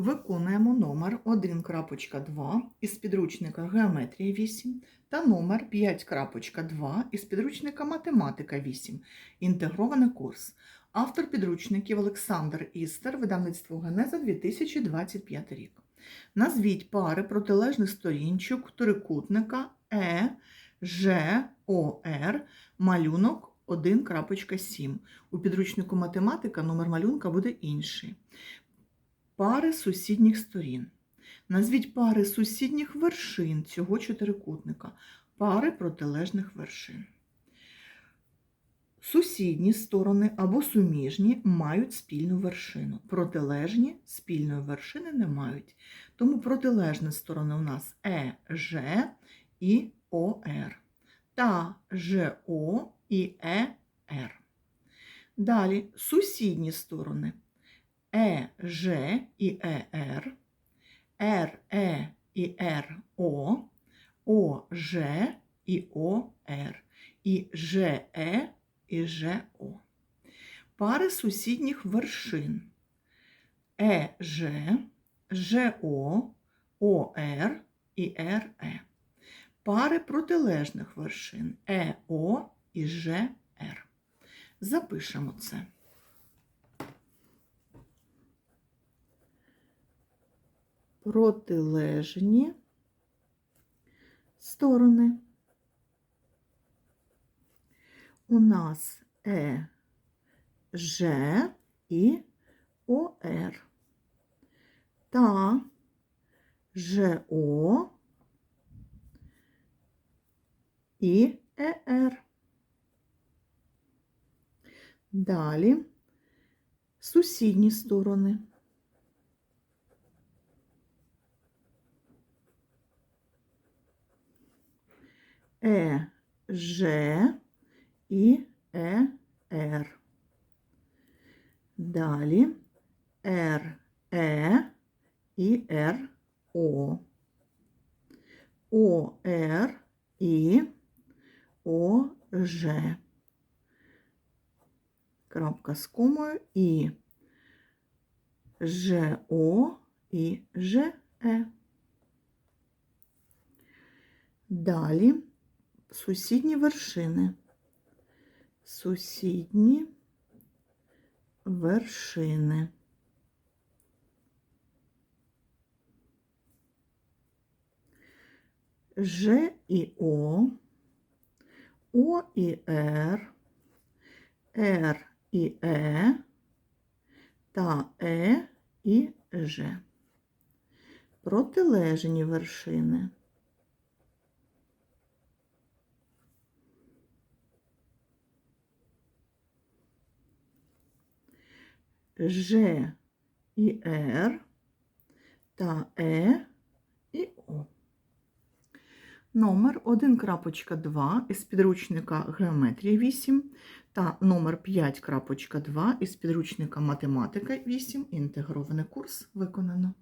Виконуємо номер 1.2 із підручника Геометрія 8 та номер 5.2 із підручника Математика 8. Інтегрований курс. Автор підручників Олександр Істер, видавництво Генеза 2025 рік. Назвіть пари протилежних сторінчик трикутника Е, Ж, О, Р, малюнок 1.7. У підручнику математика номер малюнка буде інший. Пари сусідніх сторін. Назвіть пари сусідніх вершин цього чотирикутника, пари протилежних вершин. Сусідні сторони або суміжні мають спільну вершину. Протилежні спільної вершини не мають. Тому протилежні сторони у нас Е, Ж і ОР. Та ЖО і ЕР. Далі сусідні сторони Е, Ж і ЕР, Р, Е і РО, О, Ж і ОР, і ЖЕ і ЖО. Пари сусідніх вершин Е, Ж, ЖО, ОР і РЕ. Пари протилежних вершин ЕО і ЖР. Запишемо це. Протилежні сторони. У нас Е, Ж і ОР та ЖО і ЕР. Далі сусідні сторони. Е, Ж і Е, Р. Далі Р, Е і Р, О. О, Р і О, Ж. Крапка з комою і Ж, О і Ж, Е. Далі сусідні вершини. Сусідні вершини. Ж і О, О і Р, Р і Е та Е і Ж. Протилежні вершини. Ж і Р та Е і О. Номер 1.2 із підручника Геометрії 8 та номер 5.2 із підручника Математика 8. Інтегрований курс виконано.